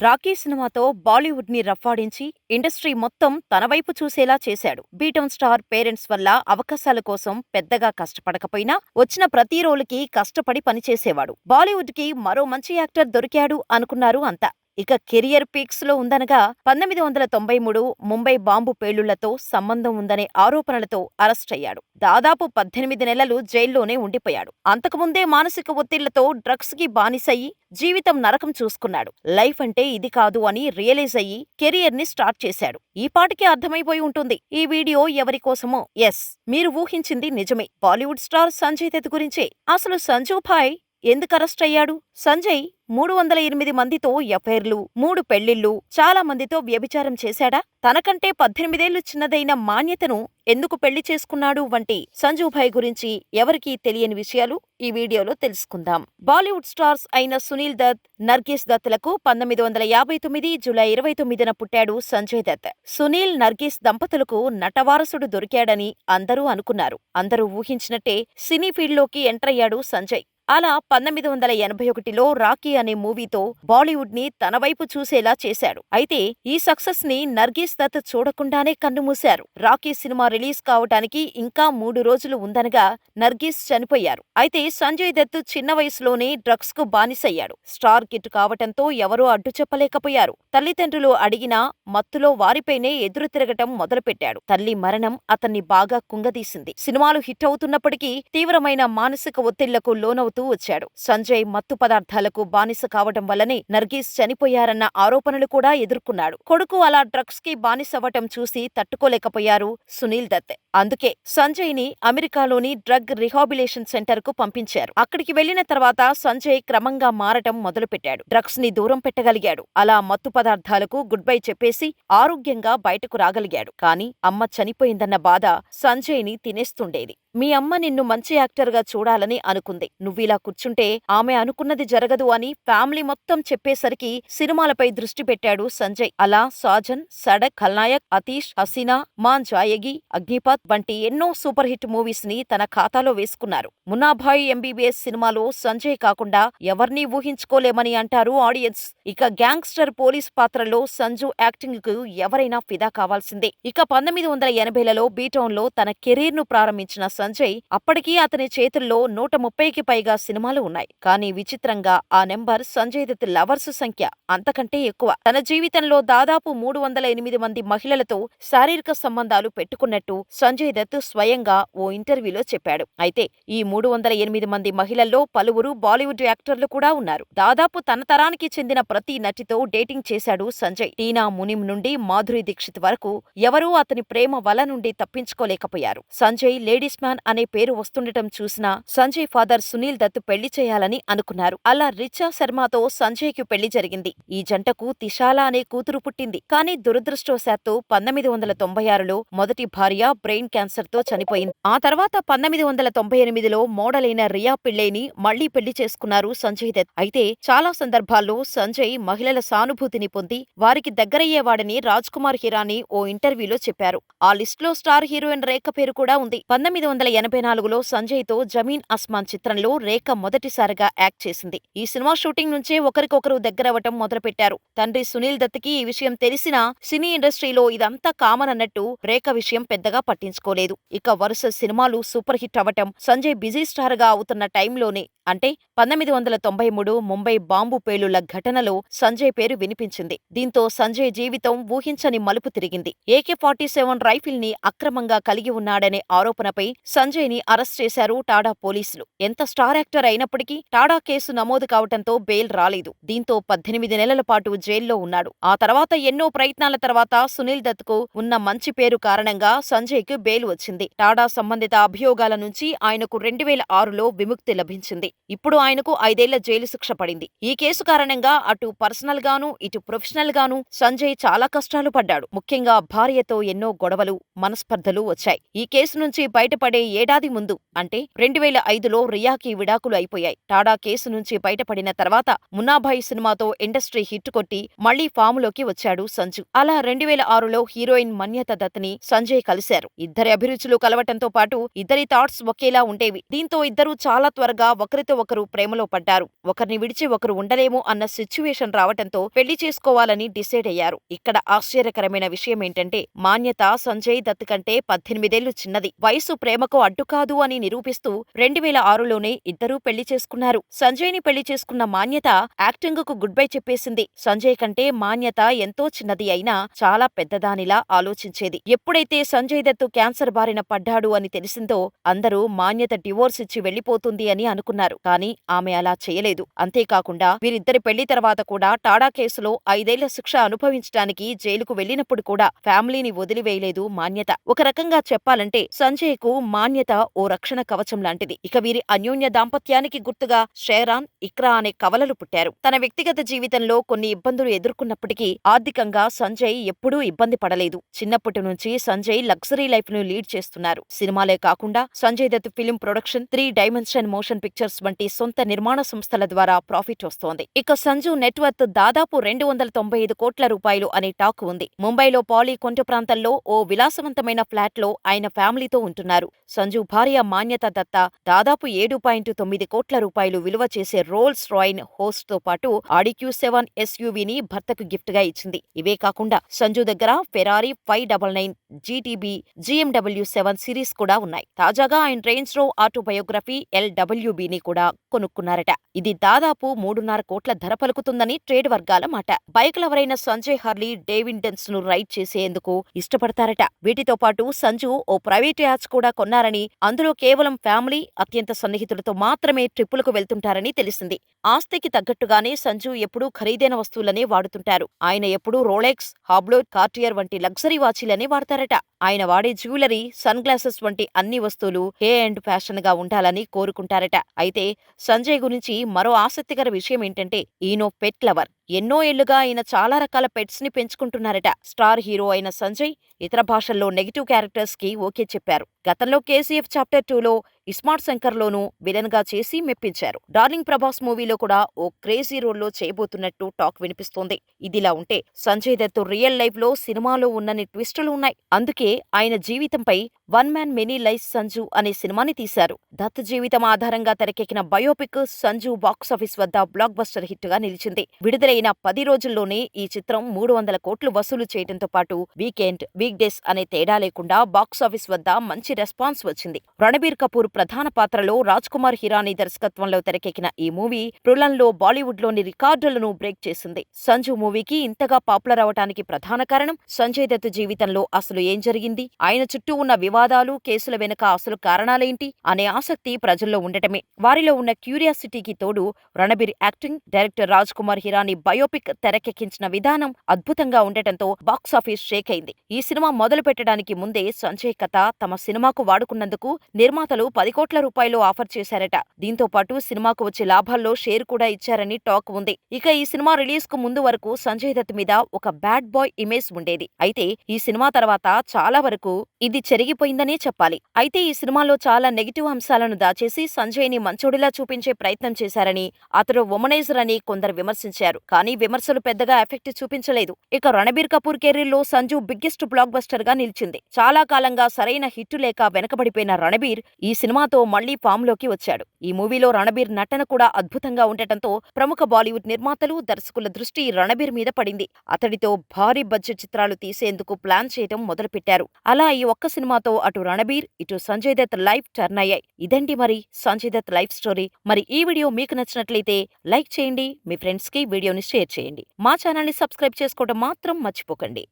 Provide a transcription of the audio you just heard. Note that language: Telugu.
రాకీ సినిమాతో బాలీవుడ్ని రఫాడించి ఇండస్ట్రీ మొత్తం తన వైపు చూసేలా చేశాడు. బీటౌన్ స్టార్ పేరెంట్స్ వల్ల అవకాశాల కోసం పెద్దగా కష్టపడకపోయినా వచ్చిన ప్రతి రోలుకి కష్టపడి పనిచేసేవాడు. బాలీవుడ్కి మరో మంచి యాక్టర్ దొరికాడు అనుకున్నారు అంతా. ఇక కెరియర్ పీక్స్లో ఉందనగా పంతొమ్మిది వందల తొంభై మూడు ముంబై బాంబు పేలుళ్ళతో సంబంధం ఉందనే ఆరోపణలతో అరెస్ట్ అయ్యాడు. దాదాపు పద్దెనిమిది నెలలు జైల్లోనే ఉండిపోయాడు. అంతకుముందే మానసిక ఒత్తిళ్ళతో డ్రగ్స్కి బానిసయ్యి జీవితం నరకం చూసుకున్నాడు. లైఫ్ అంటే ఇది కాదు అని రియలైజ్ అయ్యి కెరియర్ని స్టార్ట్ చేశాడు. ఈ పాటికి అర్థమైపోయి ఉంటుంది. ఈ వీడియో ఎవరి కోసమో? ఎస్ మీరు ఊహించింది నిజమే. బాలీవుడ్ స్టార్ సంజయ్ దత్ గురించే. అసలు సంజు భాయ్ ఎందుకు అరెస్ట్ అయ్యాడు? సంజయ్ మూడు వందల ఎనిమిది మందితో ఎఫైర్లు మూడు పెళ్ళిళ్ళు చాలా మందితో వ్యభిచారం చేశాడా? తనకంటే పద్దెనిమిదేళ్ళు చిన్నదైన మాన్యతను ఎందుకు పెళ్ళి చేసుకున్నాడు? వంటి సంజుభాయ్ గురించి ఎవరికీ తెలియని విషయాలు ఈ వీడియోలో తెలుసుకుందాం. బాలీవుడ్ స్టార్స్ అయిన సునీల్ దత్ నర్గీస్ దత్లకు పంతొమ్మిది వందల యాభై తొమ్మిది జూలై ఇరవై తొమ్మిదిన పుట్టాడు సంజయ్ దత్. సునీల్ నర్గీస్ దంపతులకు నటవారసుడు దొరికాడని అందరూ అనుకున్నారు. అందరూ ఊహించినట్టే సినీ ఫీల్డ్లోకి ఎంటర్ అయ్యాడు సంజయ్. అలా పంతొమ్మిది వందల ఎనభై ఒకటిలో రాకీ అనే మూవీతో బాలీవుడ్ని తన వైపు చూసేలా చేశాడు. అయితే ఈ సక్సెస్ని నర్గీస్ దత్ చూడకుండానే కన్నుమూశారు. రాకీ సినిమా రిలీజ్ కావటానికి ఇంకా మూడు రోజులు ఉందనగా నర్గీస్ చనిపోయారు. అయితే సంజయ్ దత్ చిన్న వయసులోనే డ్రగ్స్కు బానిసయ్యాడు. స్టార్ కిట్ కావటంతో ఎవరూ అడ్డు చెప్పలేకపోయారు. తల్లిదండ్రులు అడిగినా మత్తులో వారిపైనే ఎదురు తిరగటం మొదలుపెట్టాడు. తల్లి మరణం అతన్ని బాగా కుంగదీసింది. సినిమాలు హిట్ అవుతున్నప్పటికీ తీవ్రమైన మానసిక ఒత్తిళ్ళకు లోనవుతుంది తాగుతూ వచ్చాడు. సంజయ్ మత్తు పదార్థాలకు బానిస కావటం వల్లనే నర్గీస్ చనిపోయారన్న ఆరోపణలు కూడా ఎదుర్కొన్నాడు. కొడుకు అలా డ్రగ్స్కి బానిసవ్వటం చూసి తట్టుకోలేకపోయారు సునీల్ దత్. అందుకే సంజయ్ని అమెరికాలోని డ్రగ్ రిహాబిలేషన్ సెంటర్కు పంపించారు. అక్కడికి వెళ్ళిన తర్వాత సంజయ్ క్రమంగా మారటం మొదలుపెట్టాడు. డ్రగ్స్ని దూరం పెట్టగలిగాడు. అలా మత్తు పదార్థాలకు గుడ్ బై చెప్పేసి ఆరోగ్యంగా బయటకు రాగలిగాడు. కాని అమ్మ చనిపోయిందన్న బాధ సంజయ్ని తినేస్తుండేది. మీ అమ్మ నిన్ను మంచి యాక్టర్గా చూడాలని అనుకుంది. నువ్విలా కూర్చుంటే ఆమె అనుకున్నది జరగదు అని ఫ్యామిలీ మొత్తం చెప్పేసరికి సినిమాలపై దృష్టి పెట్టాడు సంజయ్. అలా సాజన్ సడక్ ఖల్నాయక్ అతీష్ హసీనా మాన్ జాయగి అగ్నిపత్ వంటి ఎన్నో సూపర్ హిట్ మూవీస్ని తన ఖాతాలో వేసుకున్నారు. మున్నాభాయ్ ఎంబీబీఎస్ సినిమాలో సంజయ్ కాకుండా ఎవర్నీ ఊహించుకోలేమని అంటారు ఆడియన్స్. ఇక గ్యాంగ్స్టర్ పోలీస్ పాత్రలో సంజు యాక్టింగ్కు ఎవరైనా ఫిదా కావాల్సిందే. ఇక పంతొమ్మిది వందల ఎనభైలలో బీటౌన్లో తన కెరీర్ను ప్రారంభించిన సంజయ్ అప్పటికీ అతని చేతుల్లో నూట ముప్పైకి పైగా సినిమాలు ఉన్నాయి. కానీ విచిత్రంగా ఆ నెంబర్ సంజయ్ దత్ లవర్స్ సంఖ్య అంతకంటే ఎక్కువ. తన జీవితంలో దాదాపు మూడు వందల ఎనిమిది మంది మహిళలతో శారీరక సంబంధాలు పెట్టుకున్నట్టు సంజయ్ దత్ స్వయంగా ఓ ఇంటర్వ్యూలో చెప్పాడు. అయితే ఈ మూడు వందల ఎనిమిది మంది మహిళల్లో పలువురు బాలీవుడ్ యాక్టర్లు కూడా ఉన్నారు. దాదాపు తన తరానికి చెందిన ప్రతి నటితో డేటింగ్ చేశాడు సంజయ్. టీనా మునిం నుండి మాధురి దీక్షిత్ వరకు ఎవరూ అతని ప్రేమ వల నుండి తప్పించుకోలేకపోయారు. సంజయ్ లేడీస్ మ్యాన్ అనే పేరు వస్తుండటం చూసిన సంజయ్ ఫాదర్ సునీల్ దత్ పెళ్ళి చేయాలని అనుకున్నారు. అలా రిచా శర్మతో సంజయ్కి పెళ్ళి జరిగింది. ఈ జంటకు తిషాల అనే కూతురు పుట్టింది. కానీ దురదృష్టవశాత్తు పంతొమ్మిది వందల తొంభై ఆరులో మొదటి భార్య బ్రెయిన్ క్యాన్సర్తో చనిపోయింది. ఆ తర్వాత పంతొమ్మిది వందల తొంభై ఎనిమిదిలో మోడలైన రియా పిళ్ళేని మళ్ళీ పెళ్ళి చేసుకున్నారు సంజయ్ దత్. అయితే చాలా సందర్భాల్లో సంజయ్ మహిళల సానుభూతిని పొంది వారికి దగ్గరయ్యేవాడని రాజ్ కుమార్ హిరాని ఓ ఇంటర్వ్యూలో చెప్పారు. ఆ లిస్టులో స్టార్ హీరోయిన్ రేఖ పేరు కూడా ఉంది. పంతొమ్మిది వందల ఎనభై నాలుగులో సంజయ్తో జమీన్ అస్మాన్ చిత్రంలో రేఖ మొదటిసారిగా యాక్ట్ చేసింది. ఈ సినిమా షూటింగ్ నుంచే ఒకరికొకరు దగ్గరవటం మొదలుపెట్టారు. తండ్రి సునీల్ దత్కి ఈ విషయం తెలిసినా సినీ ఇండస్ట్రీలో ఇదంతా కామన్ అన్నట్టు రేఖ విషయం పెద్దగా పట్టించుకోలేదు. ఇక వరుస సినిమాలు సూపర్ హిట్ అవ్వటం సంజయ్ బిజీ స్టార్గా అవుతున్న టైంలోనే అంటే పంతొమ్మిది వందల తొంభై మూడు ముంబై బాంబు పేలుళ్ళ ఘటనలో సంజయ్ పేరు వినిపించింది. దీంతో సంజయ్ జీవితం ఊహించని మలుపు తిరిగింది. ఏకే ఫార్టీ సెవెన్ రైఫిల్ని అక్రమంగా కలిగి ఉన్నాడనే ఆరోపణపై సంజయ్ని అరెస్ట్ చేశారు టాడా పోలీసులు. ఎంత స్టార్ యాక్టర్ అయినప్పటికీ టాడా కేసు నమోదు కావటంతో బెయిల్ రాలేదు. దీంతో పద్దెనిమిది నెలల పాటు జైల్లో ఉన్నాడు. ఆ తర్వాత ఎన్నో ప్రయత్నాల తర్వాత సునీల్ దత్కు ఉన్న మంచి పేరు కారణంగా సంజయ్కు బెయిల్ వచ్చింది. టాడా సంబంధిత అభియోగాల నుంచి ఆయనకు రెండు వేల ఆరులో విముక్తి లభించింది. ఇప్పుడు ఆయనకు ఐదేళ్ళ జైలు శిక్ష పడింది. ఈ కేసు కారణంగా అటు పర్సనల్ గాను ఇటు ప్రొఫెషనల్ గాను సంజయ్ చాలా కష్టాలు పడ్డాడు. ముఖ్యంగా భార్యతో ఎన్నో గొడవలు మనస్పర్ధలు వచ్చాయి. ఈ కేసు నుంచి బయటపడే పెళ్ళే ఏడాది ముందు అంటే రెండు వేల ఐదులో రియాకి విడాకులు అయిపోయాయి. టాడా కేసు నుంచి బయటపడిన తర్వాత మున్నాభాయ్ సినిమాతో ఇండస్ట్రీ హిట్ కొట్టి మళ్ళీ ఫాములోకి వచ్చాడు సంజు. అలా రెండు వేల ఆరులో హీరోయిన్ మన్యత దత్ని సంజయ్ కలిశారు. ఇద్దరి అభిరుచులు కలవటంతో పాటు ఇద్దరి థాట్స్ ఒకేలా ఉండేవి. దీంతో ఇద్దరూ చాలా త్వరగా ఒకరితో ఒకరు ప్రేమలో పడ్డారు. ఒకరిని విడిచి ఒకరు ఉండలేము అన్న సిచ్యువేషన్ రావటంతో పెళ్ళి చేసుకోవాలని డిసైడ్ అయ్యారు. ఇక్కడ ఆశ్చర్యకరమైన విషయం ఏంటంటే మాన్యత సంజయ్ దత్ కంటే పద్దెనిమిదేళ్ళు చిన్నది. వయసు ప్రేమ తమకు అడ్డుకాదు అని నిరూపిస్తూ రెండు వేల ఆరులోనే ఇద్దరూ పెళ్ళి చేసుకున్నారు. సంజయ్ని పెళ్ళి చేసుకున్న మాన్యత యాక్టింగ్కు గుడ్ బై చెప్పేసింది. సంజయ్ కంటే మాన్యత ఎంతో చిన్నది అయినా చాలా పెద్దదానిలా ఆలోచించేది. ఎప్పుడైతే సంజయ్ దత్ క్యాన్సర్ బారిన పడ్డాడు అని తెలిసిందో అందరూ మాన్యత డివోర్స్ ఇచ్చి వెళ్ళిపోతుంది అని అనుకున్నారు. కానీ ఆమె అలా చేయలేదు. అంతేకాకుండా వీరిద్దరి పెళ్ళి తర్వాత కూడా టాడా కేసులో ఐదేళ్ళ శిక్ష అనుభవించడానికి జైలుకు వెళ్ళినప్పుడు కూడా ఫ్యామిలీని వదిలివేయలేదు మాన్యత. ఒక రకంగా చెప్పాలంటే సంజయ్కు మాన్యత ఓ రక్షణ కవచం లాంటిది. ఇక వీరి అన్యోన్య దాంపత్యానికి గుర్తుగా షేరాన్ ఇక్రా అనే కవలలు పుట్టారు. తన వ్యక్తిగత జీవితంలో కొన్ని ఇబ్బందులు ఎదుర్కొన్నప్పటికీ ఆర్థికంగా సంజయ్ ఎప్పుడూ ఇబ్బంది పడలేదు. చిన్నప్పటి నుంచి సంజయ్ లగ్జరీ లైఫ్ను లీడ్ చేస్తున్నారు. సినిమాలే కాకుండా Sanjay Dutt film production three dimension motion pictures వంటి సొంత నిర్మాణ సంస్థల ద్వారా ప్రాఫిట్ వస్తోంది. ఇక సంజు నెట్వర్త్ దాదాపు రెండు వందల తొంభై ఐదు కోట్ల రూపాయలు అనే టాక్ ఉంది. ముంబైలో పాలీ కొంట ప్రాంతంలో ఓ విలాసవంతమైన ఫ్లాట్లో ఆయన ఫ్యామిలీతో ఉంటున్నారు. సంజు భార్య మాన్యత దత్త దాదాపు ఏడు పాయింట్ తొమ్మిది కోట్ల రూపాయలు విలువ చేసే రోల్స్ రాయిన్ హోస్ట్తో పాటు ఆడిక్యూ సెవెన్ ఎస్యూవీని భర్తకు గిఫ్ట్గా ఇచ్చింది. ఇవే కాకుండా సంజు దగ్గర Ferrari five double nine GTB BMW seven series కూడా ఉన్నాయి. తాజాగా ఆయన రేంజ్ రో ఆటోబయోగ్రఫీ ఎల్డబ్ల్యూబీని కూడా కొనుక్కున్నారట. ఇది దాదాపు మూడున్నర కోట్ల ధర పలుకుతుందని ట్రేడ్ వర్గాల మాట. బైక్ లవరైన సంజయ్ హర్లీ డేవిడ్డన్స్ను రైడ్ చేసేందుకు ఇష్టపడతారట. వీటితో పాటు సంజు ఓ ప్రైవేట్ యాచ్ కూడా కొన్నారని అందులో కేవలం ఫ్యామిలీ అత్యంత సన్నిహితులతో మాత్రమే ట్రిప్పులకు వెళ్తుంటారని తెలిసింది. ఆస్తికి తగ్గట్టుగానే సంజు ఎప్పుడూ ఖరీదైన వస్తువులనే వాడుతుంటారు. ఆయన ఎప్పుడూ రోలెక్స్ హాబ్లోట్ కార్టియర్ వంటి లగ్జరీ వాచీలనే వాడతారట. ఆయన వాడే జ్యువెలరీ సన్ గ్లాసెస్ వంటి అన్ని వస్తువులు హే అండ్ ఫ్యాషన్గా ఉండాలని కోరుకుంటారట. అయితే సంజయ్ గురించి మరో ఆసక్తికర విషయం ఏంటంటే ఈయనో పెట్ లవర్. ఎన్నో ఏళ్ళుగా ఆయన చాలా రకాల పెట్స్ని పెంచుకుంటున్నారట. స్టార్ హీరో అయిన సంజయ్ ఇతర భాషల్లో నెగిటివ్ క్యారెక్టర్స్కి ఓకే చెప్పారు. గతంలో కేసీఎఫ్ చాప్టర్ టూలో ఇస్మార్ట్ శంకర్లోనూ విలన్గా చేసి మెప్పించారు. డార్లింగ్ ప్రభాస్ మూవీలో కూడా ఓ క్రేజీ రోల్లో చేయబోతున్నట్టు టాక్ వినిపిస్తోంది. ఇదిలా ఉంటే సంజయ్ దత్ రియల్ లైఫ్లో సినిమాలో ఉన్నన్ని ట్విస్టులు ఉన్నాయి. అందుకే ఆయన జీవితంపై one man many life Sanju అనే సినిమాని తీశారు. దత్ జీవితం ఆధారంగా తెరకెక్కిన బయోపిక్ సంజు బాక్సాఫీస్ వద్ద బ్లాక్ బస్టర్ హిట్గా నిలిచింది. విడుదలైన పది రోజుల్లోనే ఈ చిత్రం మూడు వందల కోట్లు వసూలు చేయడంతో పాటు వీకెండ్ వీక్ డేస్ అనే తేడా లేకుండా బాక్సాఫీస్ వద్ద మంచి రెస్పాన్స్ వచ్చింది. రణబీర్ కపూర్ ప్రధాన పాత్రలో రాజ్ కుమార్ హిరానీ దర్శకత్వంలో తెరకెక్కిన ఈ మూవీ లో బాలీవుడ్లోని రికార్డులను బ్రేక్ చేసింది. సంజు మూవీకి ఇంతగా పాపులర్ అవటానికి ప్రధాన కారణం సంజయ్ దత్ జీవితంలో అసలు ఏం జరిగింది? ఆయన చుట్టూ ఉన్న వివాదాలు కేసుల వెనుక అసలు కారణాలేంటి అనే ఆసక్తి ప్రజల్లో ఉండటమే. వారిలో ఉన్న క్యూరియాసిటీకి తోడు Ranbir acting director Raj Kumar Hirani biopic తెరకెక్కించిన విధానం అద్భుతంగా ఉండటంతో బాక్సాఫీస్ షేక్ అయింది. ఈ సినిమా మొదలు పెట్టడానికి ముందే సంజయ్ కథ తమ సినిమాకు వాడుకున్నందుకు నిర్మాతలు పది కోట్ల రూపాయలు ఆఫర్ చేశారట. దీంతో పాటు సినిమాకు వచ్చే లాభాల్లో షేర్ కూడా ఇచ్చారని టాక్ ఉంది. ఇక ఈ సినిమా రిలీజ్కు ముందు వరకు సంజయ్ దత్ మీద ఒక బ్యాడ్ బాయ్ ఇమేజ్ ఉండేది. అయితే ఈ సినిమా తర్వాత చాలా వరకు ఇది చెరిగిపోయిందనే చెప్పాలి. అయితే ఈ సినిమాలో చాలా నెగిటివ్ అంశాలను దాచేసి సంజయ్ని మంచోడిలా చూపించే ప్రయత్నం చేశారని అతడు వొమనైజర్ అని కొందరు విమర్శించారు. కానీ విమర్శలు పెద్దగా ఎఫెక్ట్ చూపించలేదు. ఇక రణబీర్ కపూర్ కెరీర్లో సంజు బిగ్గెస్ట్ బ్లాక్ బస్టర్గా నిలిచింది. చాలా కాలంగా సరైన హిట్ లేక వెనకబడిపోయిన రణబీర్ ఈ సినిమాతో మళ్ళీ ఫామ్లోకి వచ్చాడు. ఈ మూవీలో రణబీర్ నటన కూడా అద్భుతంగా ఉండటంతో ప్రముఖ బాలీవుడ్ నిర్మాతలు దర్శకుల దృష్టి రణబీర్ మీద పడింది. అతడితో భారీ బడ్జెట్ చిత్రాలు తీసేందుకు ప్లాన్ చేయటం మొదలుపెట్టారు. అలా ఈ ఒక్క సినిమాతో అటు రణబీర్ ఇటు సంజయ్ దత్ లైవ్ టర్న్ అయ్యాయి. ఇదండి మరి? Sanjay Dutt life story. మరి ఈ వీడియో మీకు నచ్చినట్లయితే లైక్ చేయండి మీ ఫ్రెండ్స్కి వీడియోని షేర్ చేయండి. మా ఛానల్ని సబ్స్క్రైబ్ చేసుకోవడం మాత్రం మర్చిపోకండి.